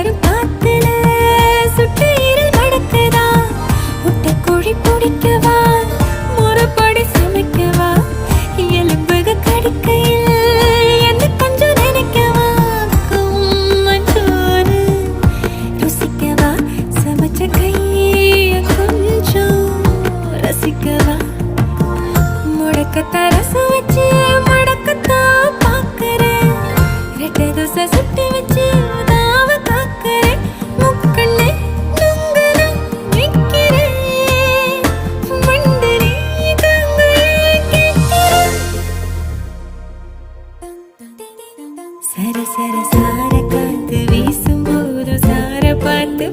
வரும் காத்துல சுட்டு இருள் படுத்துதா முட்டை குழி பிடிக்கவா முறப்படி சமைக்கவா? எலும்புக கடிக்கையில் என்ன கொஞ்சம் நினைக்கவா? மஞ்சோறு ருசிக்கவா? சமைச்ச கைய கொஞ்சம் ரசிக்கவா? சர சர சார காத்து வீசும் போதும் சார பார்த்து